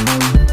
โ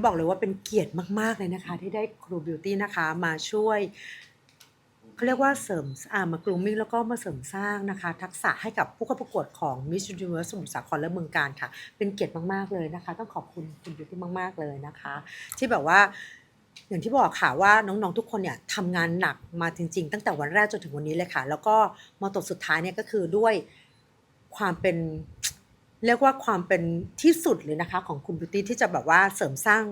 นี้บอกเลยว่าเป็นเกียรติมาก ๆ เลยนะคะ ที่ได้ครูบิวตี้นะคะมาช่วยเขาเรียกว่าเสริมอ่ามากรูมมิ่งแล้วก็มาเสริมสร้างนะคะ ทักษะให้กับผู้เข้าประกวดของ Miss Universe สมุทรสาครและเมืองการค่ะ เป็นเกียรติมาก ๆ เลยนะคะ ต้องขอบคุณคุณบิวตี้มาก ๆ เลยนะคะ ที่แบบว่าอย่างที่บอกค่ะว่าน้องๆทุกคนเนี่ยทำงานหนักมาจริง ๆ ตั้งแต่วันแรกจนถึงวันนี้เลยค่ะ แล้วก็มาตกสุดท้ายเนี่ยก็คือด้วยความเป็น เรียกว่าความเป็นที่สุดเลยนะคะ ของคุณบิวตี้ที่จะแบบว่าเสริมสร้าง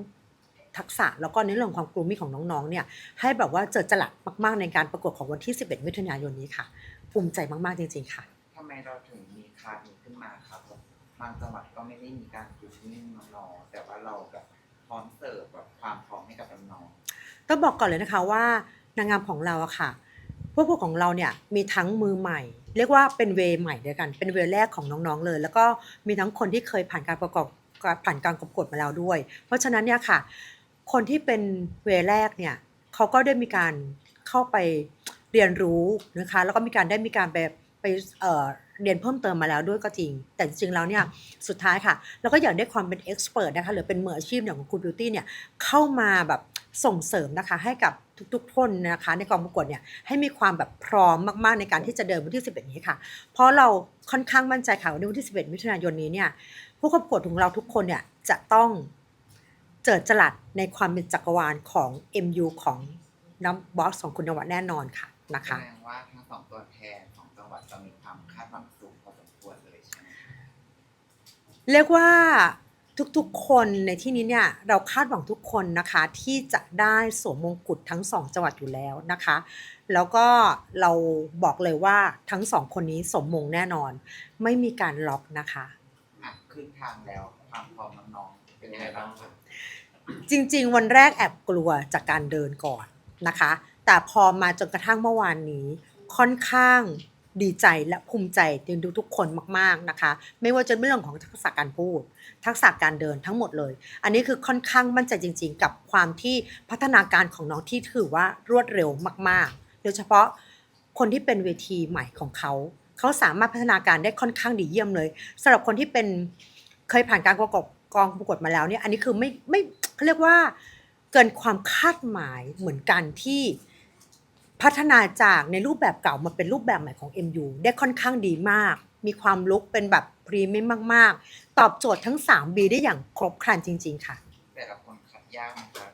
ทักษะแล้วก็ในเรื่องของความกรูมมิ่งของน้องๆเนี่ยให้แบบว่าเจิดจรัสมาก ๆ ในการประกวดของวันที่ 11 มิถุนายนนี้ค่ะ ภูมิใจมาก ๆ จริง ๆ ค่ะทำไมเราถึงมีคาร์ดนี้ขึ้นมาครับบางจังหวัดก็ไม่ได้มีการกรูมมิ่งน้องๆแต่ว่าเราแบบพร้อมเสิร์ฟแบบความพร้อมให้กับน้องต้องบอกก่อนเลยนะคะว่านางงามของเราอะค่ะ พวกพวกของเราเนี่ยมีทั้งมือใหม่ เรียกว่าเป็นเวยใหม่เดียวกัน เป็นเวแรกของน้องๆเลย แล้วก็มีทั้งคนที่เคยผ่านการประกอบผ่านการประกวดมาแล้วด้วย เพราะฉะนั้นเนี่ยค่ะ คนที่เป็นเวแรกเนี่ยเขาก็ได้มีการเข้าไปเรียนรู้นะคะแล้วก็มีการได้มีการไปไปเอ่อเรียนเพิ่มเติมมาแล้วด้วยก็จริง แต่จริงแล้วเนี่ยสุดท้ายค่ะ เราก็อยากได้ความเป็นเอ็กซ์เพรสนะคะหรือเป็นมืออาชีพอย่างของคุณบิวตี้เนี่ยเข้ามาแบบ ส่งเสริมนะคะให้กับทุกๆคนนะคะในกองประกวดเนี่ยให้มีความแบบพร้อมมากๆในการที่จะเดินวันที่ 11 นี้ค่ะ เพราะเราค่อนข้างมั่นใจค่ะว่าในวันที่ 11 มิถุนายนนี้เนี่ยผู้เข้าประกวดของเราทุกคนเนี่ยจะต้องเจิดจรัสในความเป็นจักรวาลของ MU ของน้ำบอสของคุณนวัดแน่นอนค่ะๆนะแสคะดงว่าทั้งสองตัวแทนของจังหวัดจะมีความคาดหวังสูงพอสมควรเลยใช่ไหมครับเรียกว่า ทุกๆ คนในที่นี้เนี่ยเราคาดหวังทุกคนนะคะที่จะได้สวมมงกุฎทั้งสองจังหวัดอยู่แล้วนะคะ แล้วก็เราบอกเลยว่าทั้งสองคนนี้สมมงแน่นอน ไม่มีการล็อกนะคะ อะขึ้นทางแล้วความพร้อมน้องๆเป็นยังไงบ้างครับจริงๆ วันแรกแอบกลัวจากการเดินก่อนนะคะ แต่พอมาจนกระทั่งเมื่อวานนี้ค่อนข้าง ดีใจและภูมิใจในทุกๆคนมากๆนะคะ ไม่ว่าจะเป็นเรื่องของทักษะการพูด ทักษะการเดินทั้งหมดเลย อันนี้คือค่อนข้างมั่นใจจริง ๆ กับความที่พัฒนาการของน้องที่ถือว่ารวดเร็วมากๆ โดยเฉพาะคนที่เป็นเวทีใหม่ของเขา เขาสามารถพัฒนาการได้ค่อนข้างดีเยี่ยมเลยสำหรับคนที่เป็นเคยผ่านการประกอบกองประกวดมาแล้วเนี่ยอันนี้คือไม่ไม่เขาเรียกว่าเกินความคาดหมายเหมือนกันที่ พัฒนาจากในรูปแบบเก่ามาเป็นรูปแบบใหม่ของ MU ได้ค่อนข้างดีมาก มีความลุกเป็นแบบพรีเมียมมาก ๆ ตอบโจทย์ทั้ง 3B ได้อย่างครบครันจริง ๆ ค่ะ แต่ละคนคัดยากนะครับ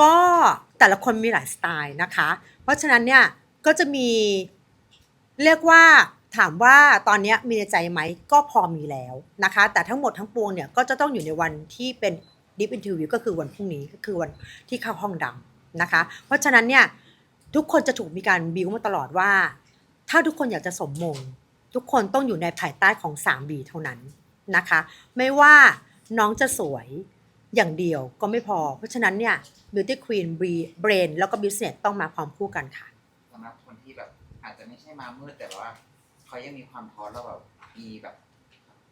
ก็แต่ละคนมีหลายสไตล์นะคะ เพราะฉะนั้นเนี่ยก็จะมีเรียกว่าถามว่าตอนเนี้ยมีในใจไหมก็พอมีแล้วนะคะ แต่ทั้งหมดทั้งปวงเนี่ยก็จะต้องอยู่ในวันที่เป็น deep interview ก็คือวันพรุ่งนี้ก็คือวันที่เข้าห้องดำ นะคะ เพราะฉะนั้นเนี่ยทุกคนจะถูกมีการบิวมาตลอดว่า ถ้าทุกคนอยากจะสมมง ทุกคนต้องอยู่ในภายใต้ของ 3B เท่านั้นนะคะ ไม่ว่าน้องจะสวยอย่างเดียวก็ไม่พอ เพราะฉะนั้นเนี่ย Beauty Queen Brain แล้วก็ Business ต้องมาพร้อมคู่กันค่ะสำหรับคนที่แบบอาจจะไม่ใช่มามืดแต่ว่าเขายังมีความท้อแล้วแบบมีแบบ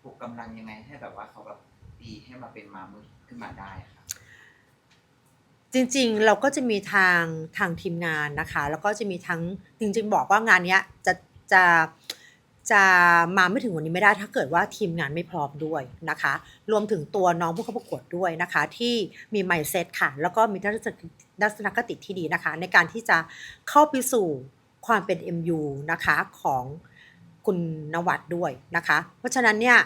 ปลุกกำลังยังไงให้แบบว่าเขาแบบดีให้มาเป็นมามืดขึ้นมาได้ครับ จริงๆ เราก็จะมีทางทางทีมงานนะคะ แล้วก็จะมีทั้งจริงๆ บอกว่างานเนี้ยจะจะจะมาไม่ถึงวันนี้ไม่ได้ถ้าเกิดว่าทีมงานไม่พร้อมด้วยนะคะ รวมถึงตัวน้องผู้เข้าประกวดด้วยนะคะ ที่มี mindset ค่ะ แล้วก็มีทัศนคติที่ดีนะคะ ในการที่จะเข้าไปสู่ความเป็น MU นะคะของคุณนวัดด้วยนะคะ เพราะฉะนั้นเนี่ย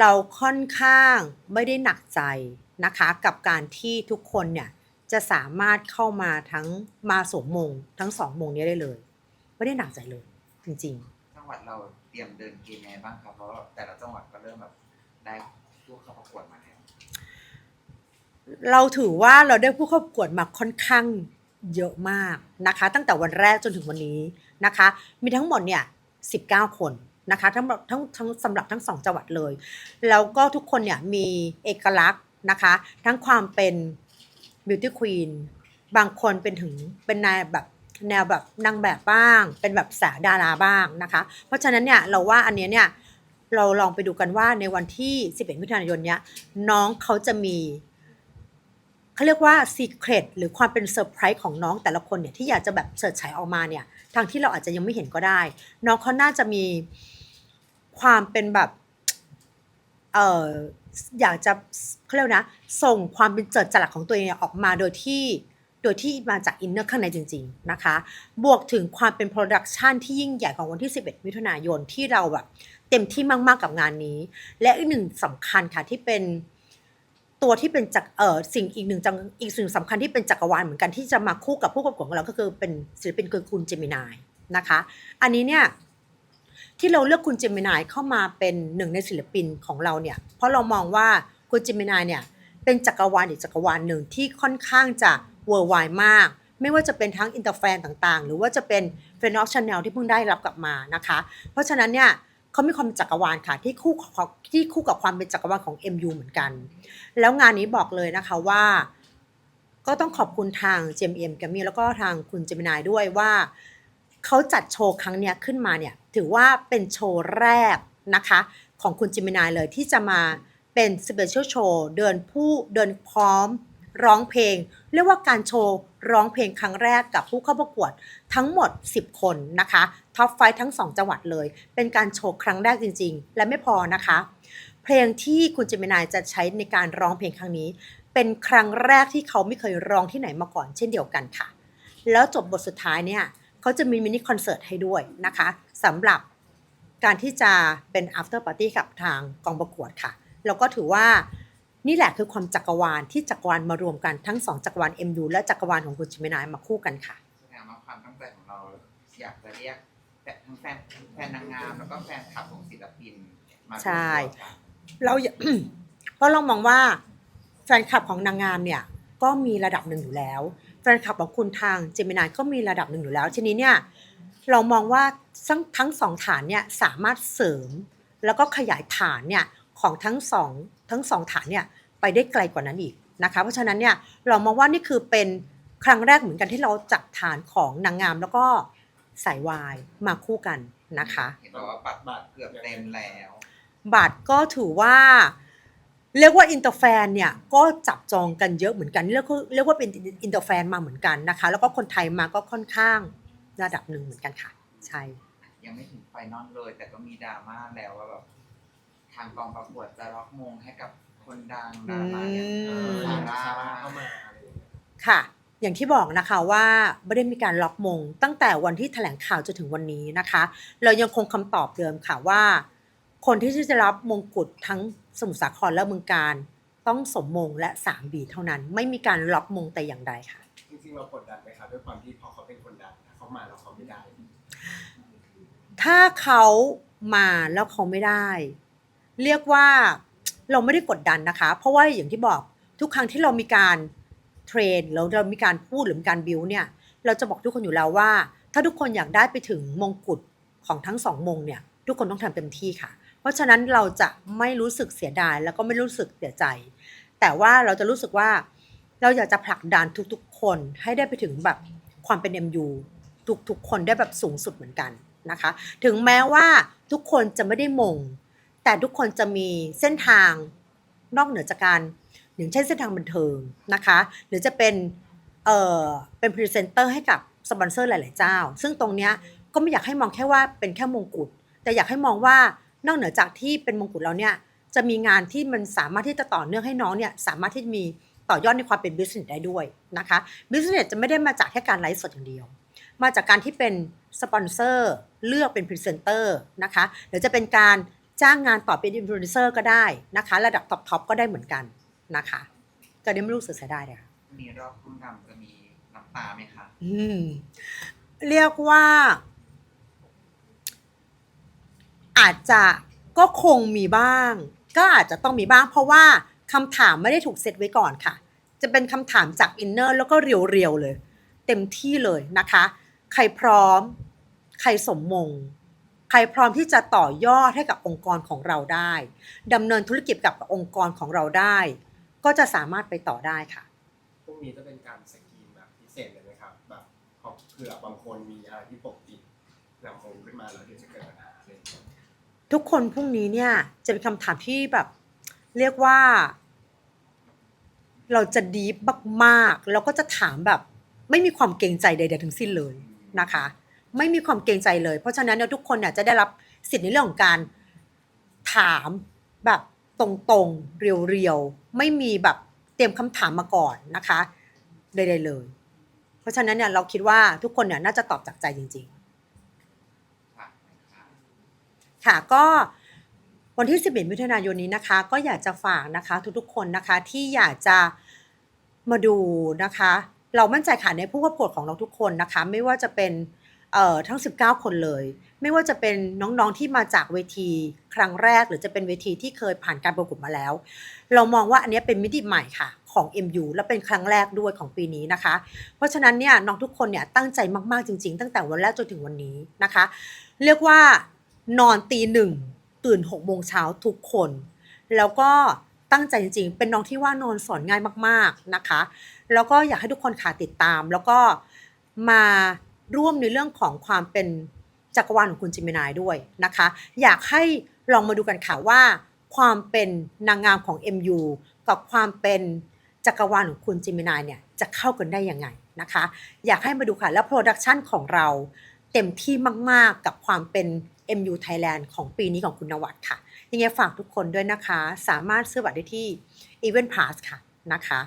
เราค่อนข้างไม่ได้หนักใจนะคะกับการที่ทุกคนเนี่ยจะสามารถเข้ามาทั้งมาสวมมงทั้งสองมงนี้ได้เลย ไม่ได้หนักใจเลย จริงๆจังหวัดเราเตรียมเดินเกมยังไงบ้างครับเพราะว่าแต่ละจังหวัดก็เริ่มแบบได้ผู้เข้าประกวดมาแล้วเราถือว่าเราได้ผู้เข้าประกวดมาค่อนข้างเยอะมากนะคะ ตั้งแต่วันแรกจนถึงวันนี้นะคะ มีทั้งหมดเนี่ย19 คน นะคะทั้งทั้งทั้งสำหรับทั้งสองจังหวัดเลย แล้วก็ทุกคนเนี่ยมีเอกลักษณ์นะคะ ทั้งความเป็น beauty queen บางคนเป็นถึงเป็นนายแบบแนวแบบนางแบบบ้าง เป็นแบบสาวดาราบ้างนะคะ เพราะฉะนั้นเนี่ยเราว่าอันเนี้ยเนี่ยเราลองไปดูกันว่าในวันที่ 11 มิถุนายนเนี้ยน้องเขาจะมีเขาเรียกว่า secret หรือความเป็นเซอร์ไพรส์ของน้องแต่ละคนเนี่ยที่อยากจะแบบเสิร์ชฉายออกมาเนี่ยทางที่เราอาจจะยังไม่เห็นก็ได้ น้องเขาน่าจะมี ความเป็นแบบเอออยากจะเขาเรียกนะ ส่งความเป็นเจิดจรัสของตัวเองออกมาโดยที่โดยที่มาจากอินเนอร์ข้างในจริง ๆ นะคะ บวกถึงความเป็นโปรดักชันที่ยิ่งใหญ่ของวันที่ 11 มิถุนายนที่เราแบบเต็มที่มาก ๆ กับงานนี้ และอีกหนึ่งสำคัญค่ะที่เป็นตัวที่เป็นจักเออสิ่งอีกหนึ่งจังอีกสิ่งสำคัญที่เป็นจักรวาลเหมือนกันที่จะมาคู่กับผู้ประกวดของเราก็คือเป็นศิลปินคือคุณเจมินายนะคะ อันนี้เนี่ย ที่เราเลือกคุณเจมินายเข้ามาเป็นหนึ่งในศิลปินของเราเนี่ย เพราะเรามองว่าคุณเจมินายเนี่ยเป็นจักรวาลอีกจักรวาลหนึ่งที่ค่อนข้างจะเวอร์ไวมาก ไม่ว่าจะเป็นทั้งอินเตอร์แฟนต่างๆ หรือว่าจะเป็นเฟนอฟชาแนลที่เพิ่งได้รับกลับมานะคะ เพราะฉะนั้นเนี่ยเขามีความเป็นจักรวาลค่ะที่คู่กับที่คู่กับความเป็นจักรวาลของ MU เหมือนกัน แล้วงานนี้บอกเลยนะคะว่า ก็ต้องขอบคุณทาง JMM แกมมี่แล้วก็ทางคุณเจมินายด้วยว่าเขาจัดโชว์ครั้งเนี้ยขึ้นมาเนี่ย ถือว่าเป็นโชว์แรกนะคะ ของคุณเจมินายเลยที่จะมาเป็นสเปเชียลโชว์เดินผู้เดินพร้อมร้องเพลง เรียกว่าการโชว์ร้องเพลงครั้งแรกกับผู้เข้าประกวดทั้งหมด 10 คนนะคะท็อปไฟทั้ง 2 จังหวัดเลย เป็นการโชว์ครั้งแรกจริง ๆ และไม่พอนะคะ เพลงที่คุณเจมินายจะใช้ในการร้องเพลงครั้งนี้ เป็นครั้งแรกที่เขาไม่เคยร้องที่ไหนมาก่อนเช่นเดียวกันค่ะ แล้วจบบทสุดท้ายเนี่ย เขาจะมีมินิคอนเสิร์ตให้ด้วยนะคะสำหรับการที่จะเป็น after party กับทางกองประกวดค่ะ แล้วก็ถือว่านี่แหละคือความจักรวาลที่จักรวาลมารวมกันทั้งสองจักรวาล MU และจักรวาลของคุณเจมินายมาคู่กันค่ะแสดงว่าความตั้งใจของเราอยากจะเรียกแต่ทั้งแฟนแฟนนางงามแล้วก็แฟนคลับของศิลปินมาใช่ร่วมกันเราอย่าเพราะเรามองว่าแฟนคลับของนางงามเนี่ยก็มีระดับหนึ่งอยู่แล้วแฟนคลับของคุณทางเจมินายก็มีระดับหนึ่งอยู่แล้ว ทีนี้เนี่ยเรามองว่าทั้งทั้งสองฐานเนี่ยสามารถเสริม แล้วก็ขยายฐานเนี่ยของทั้งสองทั้งสองฐานเนี่ยไปได้ไกลกว่านั้นอีกนะคะเพราะฉะนั้นเนี่ยเรามองว่านี่คือเป็นครั้งแรกเหมือนกันที่เราจับฐานของนางงามแล้วก็สายวายมาคู่กันนะคะเห็นบอกว่าบัตรบัตรเกือบเต็มแล้ว บัตรก็ถือว่า เรียกว่าอินเตอร์แฟนเนี่ยก็จับจองกันเยอะเหมือนกันเรียกว่าเรียกว่าเป็นอินเตอร์แฟนมาเหมือนกันนะคะ แล้วก็คนไทยมาก็ค่อนข้างระดับหนึ่งเหมือนกันค่ะ ใช่ยังไม่ถึงไฟนอลเลย แต่ก็มีดราม่าแล้วว่าแบบทางกองประกวดจะล็อกมงให้กับคนดังดาราอย่างเออซาร่าซาร่าเข้ามาอะไรอย่างเงี้ยค่ะ อย่างที่บอกนะคะว่าไม่ได้มีการล็อกมง ตั้งแต่วันที่แถลงข่าวจนถึงวันนี้นะคะ เรายังคงคำตอบเดิมค่ะว่า คนที่จะรับมงกุฎทั้งสมุทรสาครและเมืองการ ต้องสมมงและสามบีเท่านั้น ไม่มีการล็อกมงแต่อย่างใดค่ะ จริงๆเรากดดันไหมครับด้วยความที่พอเขาเป็นคนดังถ้าเขามาแล้วเขาไม่ได้ ถ้าเขามาแล้วเขาไม่ได้ เรียกว่าเราไม่ได้กดดันนะคะ เพราะว่าอย่างที่บอกทุกครั้งที่เรามีการเทรนแล้วเรามีการพูดหรือมีการบิวเนี่ย เราจะบอกทุกคนอยู่แล้วว่า ถ้าทุกคนอยากได้ไปถึงมงกุฎของทั้งสองมงเนี่ย ทุกคนต้องทำเต็มที่ค่ะเพ ราะฉะนั้นเราจะไม่รู้สึกเสียดายแล้วก็ไม่รู้สึกเสียใจ แต่ว่าเราจะรู้สึกว่าเราอยากจะผลักดันทุกๆ คนให้ได้ไปถึงแบบความเป็น MU ทุกๆ คนได้แบบสูงสุดเหมือนกันนะคะ ถึงแม้ว่าทุกคนจะไม่ได้มง แต่ทุกคนจะมีเส้นทางนอกเหนือจากการอย่างเช่นเส้นทางบันเทิงนะคะ หรือจะเป็นเอ่อเป็นพรีเซนเตอร์ให้กับสปอนเซอร์หลาย ๆ เจ้า ซึ่งตรงเนี้ยก็ไม่อยากให้มองแค่ว่าเป็นแค่มงกุฎแต่อยากให้มองว่า นอกเหนือจากที่เป็นมงกุฎแล้วเนี่ยจะมีงานที่มันสามารถที่จะต่อเนื่องให้น้องเนี่ยสามารถที่จะมีต่อยอดในความเป็นบิสเนสได้ด้วยนะคะบิสเนสจะไม่ได้มาจากแค่การไลฟ์สดอย่างเดียว มาจากการที่เป็นสปอนเซอร์เลือกเป็นพรีเซนเตอร์นะคะหรือจะเป็นการจ้างงานต่อเป็นอินฟลูเอนเซอร์ก็ได้นะคะ ระดับท็อปๆก็ได้เหมือนกันนะคะก็ได้ไม่รู้สึกเสียดายเลยค่ะมีรอบคุ้มดำจะมีน้ำตาไหมคะอืมเรียกว่า อาจจะก็คงมีบ้าง ก็อาจจะต้องมีบ้าง เพราะว่าคำถามไม่ได้ถูกเซตไว้ก่อนค่ะ จะเป็นคำถามจากอินเนอร์แล้วก็เรียวๆเลย เต็มที่เลยนะคะ ใครพร้อม ใครสมมง ใครพร้อมที่จะต่อยอดให้กับองค์กรของเราได้ดำเนินธุรกิจกับองค์กรของเราได้ ก็จะสามารถไปต่อได้ค่ะพรุ่งนี้จะเป็นการสกรีนแบบพิเศษเลยไหมครับแบบพอเผื่อบางคนมีอะไรที่ปกปิดนำมงขึ้นมาแล้วเดี๋ยวจะเกิดปัญหา ทุกคนพรุ่งนี้เนี่ยจะเป็นคำถามที่แบบ เรียกว่า เราจะดีฟมากๆแล้วก็จะถามแบบ ไม่มีความเกรงใจใดๆทั้งสิ้นเลยนะคะ ไม่มีความเกรงใจเลย เพราะฉะนั้นเนี่ยทุกคนเนี่ยจะได้รับสิทธิ์ในเรื่องของการถามแบบตรงๆ เรียวๆ ไม่มีแบบเตรียมคำถามมาก่อนนะคะใดๆเลย เพราะฉะนั้นเนี่ยเราคิดว่าทุกคนเนี่ยน่าจะตอบจากใจจริง ๆ ฝากหน่อยค่ะ ค่ะก็วันที่ 11 มิถุนายนนี้นะคะ ก็อยากจะฝากนะคะทุกๆคนนะคะที่อยากจะมาดูนะคะ เรามั่นใจค่ะในผู้ประกวดของเราทุกคนนะคะ ไม่ว่าจะเป็นเอ่อทั้ง 19 คนเลย ไม่ว่าจะเป็นน้องๆที่มาจากเวทีครั้งแรก หรือจะเป็นเวทีที่เคยผ่านการประกวดมาแล้ว เรามองว่าอันนี้เป็นมิติใหม่ค่ะของ MU และเป็นครั้งแรกด้วยของปีนี้นะคะ เพราะฉะนั้นเนี่ยน้องทุกคนเนี่ยตั้งใจมากๆจริง ๆ ตั้งแต่วันแรกจนถึงวันนี้นะคะ เรียกว่า นอนตีหนึ่งตื่นหกโมงเช้าทุกคน แล้วก็ตั้งใจจริงๆ เป็นน้องที่ว่านอนสอนง่ายมากๆนะคะ แล้วก็อยากให้ทุกคนขาติดตาม แล้วก็มาร่วมในเรื่องของความเป็นจักรวาลของคุณจิมินายด้วยนะคะ อยากให้ลองมาดูกันค่ะว่า ความเป็นนางงามของ MU กับความเป็นจักรวาลของคุณจิมินายเนี่ยจะเข้ากันได้ยังไงนะคะ อยากให้มาดูค่ะ แล้วโปรดักชันของเรา เต็มที่มาก ๆ กับความเป็น MU Thailand ของปีนี้ของคุณนวัดค่ะ ยังไงฝากทุกคนด้วยนะคะ สามารถซื้อบัตรได้ที่ Event Pass ค่ะนะคะ